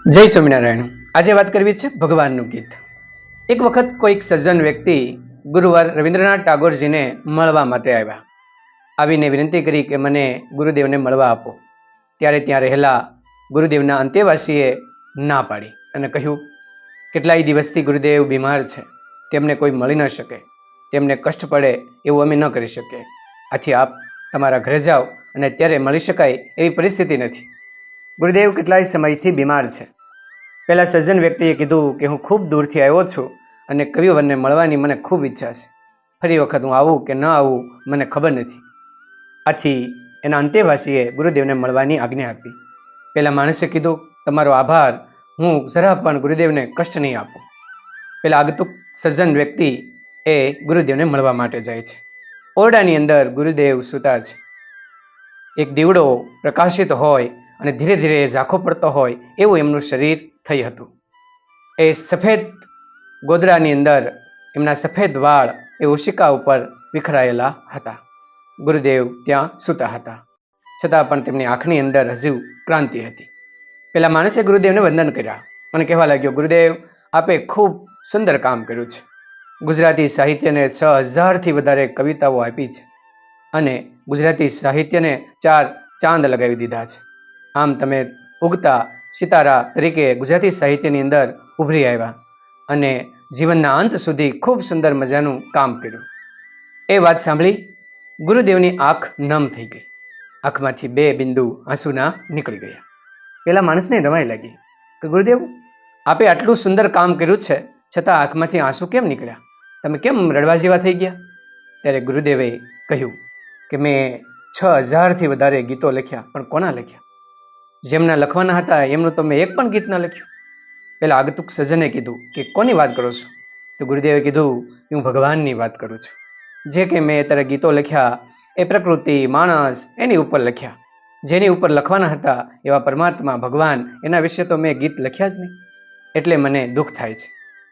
જય સ્વામિનારાયણ. આજે વાત કરવી છે ભગવાનનું ગીત. એક વખત કોઈક સજ્જન વ્યક્તિ ગુરુવાર રવિન્દ્રનાથ ટાગોરજીને મળવા માટે આવ્યા. આવીને વિનંતી કરી કે મને ગુરુદેવને મળવા આપો. ત્યારે ત્યાં રહેલા ગુરુદેવના અંતેવાસીએ ના પાડી અને કહ્યું, કેટલાય દિવસથી ગુરુદેવ બીમાર છે. તેમને કોઈ મળી ન શકે. તેમને કષ્ટ પડે એવું અમે ન કરી શકીએ. આથી આપ તમારા ઘરે જાઓ અને અત્યારે મળી શકાય એવી પરિસ્થિતિ નથી. ગુરુદેવ કેટલાય સમયથી બીમાર છે. પહેલાં સજ્જન વ્યક્તિએ કીધું કે હું ખૂબ દૂરથી આવ્યો છું અને કવિવરને મળવાની મને ખૂબ ઈચ્છા છે. ફરી વખત હું આવું કે ન આવું મને ખબર નથી. આથી એના અંતેવાસીએ ગુરુદેવને મળવાની આજ્ઞા આપી. પહેલાં માણસે કીધું, તમારો આભાર. હું જરા પણ ગુરુદેવને કષ્ટ નહીં આપું. પેલા આગતુક સજ્જન વ્યક્તિ એ ગુરુદેવને મળવા માટે જાય છે. ઓરડાની અંદર ગુરુદેવ સૂતા છે. એક દીવડો પ્રકાશિત હોય અને ધીરે ધીરે એ ઝાંખો પડતો હોય એવું એમનું શરીર થઈ હતું. એ સફેદ ગોદડાની અંદર એમના સફેદ વાળ એ ઓશિકા ઉપર વિખરાયેલા હતા. ગુરુદેવ ત્યાં સૂતા હતા. છતાં પણ તેમની આંખની અંદર હજુ ક્રાંતિ હતી. પેલા માણસે ગુરુદેવને વંદન કર્યા. અને કહેવા લાગ્યો, ગુરુદેવ, આપે ખૂબ સુંદર કામ કર્યું છે. ગુજરાતી સાહિત્યને છ હજારથી વધારે કવિતાઓ આપી છે અને ગુજરાતી સાહિત્યને ચાર ચાંદ લગાવી દીધા છે. આમ તમે ઉગતા સિતારા તરીકે ગુજરાતી સાહિત્યની અંદર ઉભરી આવ્યા અને જીવનના અંત સુધી ખૂબ સુંદર મજાનું કામ કર્યું. એ વાત સાંભળી ગુરુદેવની આંખ નમ થઈ ગઈ. આંખમાંથી બે બિંદુ આંસુના નીકળી ગયા. પેલા માણસને રમાઈ લાગી કે ગુરુદેવ, આપે આટલું સુંદર કામ કર્યું છે, છતાં આંખમાંથી આંસુ કેમ નીકળ્યા? તમે કેમ રડવા જેવા થઈ ગયા? ત્યારે ગુરુદેવે કહ્યું કે મેં છ હજારથી વધારે ગીતો લખ્યા, પણ કોના લખ્યા? જેમના લખવાના હતા, એમનું તો મેં એક પણ ગીત ન લખ્યું. પેલા આગતુક સજ્જને કીધું કે, કોની વાત કરો છો? તો ગુરુદેવે કીધું, હું ભગવાનની વાત કરું છું. જે કે મેં અત્યારે ગીતો લખ્યા, એ પ્રકૃતિ, માણસ, એની ઉપર લખ્યા. જેની ઉપર લખવાના હતા, એવા પરમાત્મા, ભગવાન, એના વિશે તો મેં ગીત લખ્યા જ નહીં. એટલે મને દુઃખ થાય છે.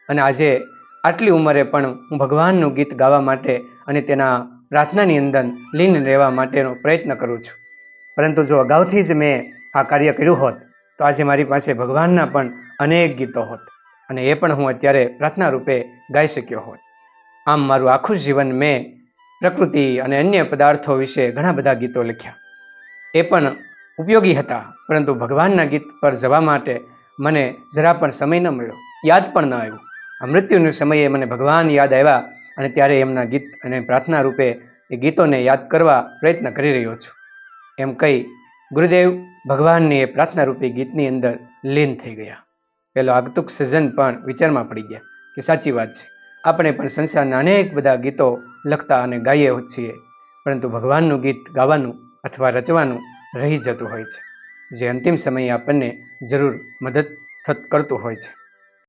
અને આજે આટલી ઉંમરે પણ હું ભગવાનનું ગીત ગાવા માટે અને તેના પ્રાર્થનાની અંદર લીન રહેવા માટેનો પ્રયત્ન કરું છું. પરંતુ જો અગાઉથી જ મેં આ કાર્ય કર્યું હોત, તો આજે મારી પાસે ભગવાનના પણ અનેક ગીતો હોત અને એ પણ હું અત્યારે પ્રાર્થના રૂપે ગાઈ શક્યો હોત. આમ મારું આખું જીવન મેં પ્રકૃતિ અને અન્ય પદાર્થો વિશે ઘણા બધા ગીતો લખ્યા. એ પણ ઉપયોગી હતા, પરંતુ ભગવાનના ગીત પર જવા માટે મને જરા પણ સમય ન મળ્યો, યાદ પણ ન આવ્યું. મૃત્યુના સમયે મને ભગવાન યાદ આવ્યા અને ત્યારે એમના ગીત અને પ્રાર્થના રૂપે એ ગીતોને યાદ કરવા પ્રયત્ન કરી રહ્યો છું. એમ કહી ગુરુદેવ ભગવાનની એ પ્રાર્થના રૂપી ગીતની અંદર લીન થઈ ગયા. પેલો આગતુક સજન પણ વિચારમાં પડી ગયા કે સાચી વાત છે. આપણે પણ સંસારના અનેક બધા ગીતો લખતા અને ગાઈએ છીએ, પરંતુ ભગવાનનું ગીત ગાવાનું અથવા રચવાનું રહી જતું હોય છે. જે અંતિમ સમયે આપણને જરૂર મદદ થત, કરતું હોય છે.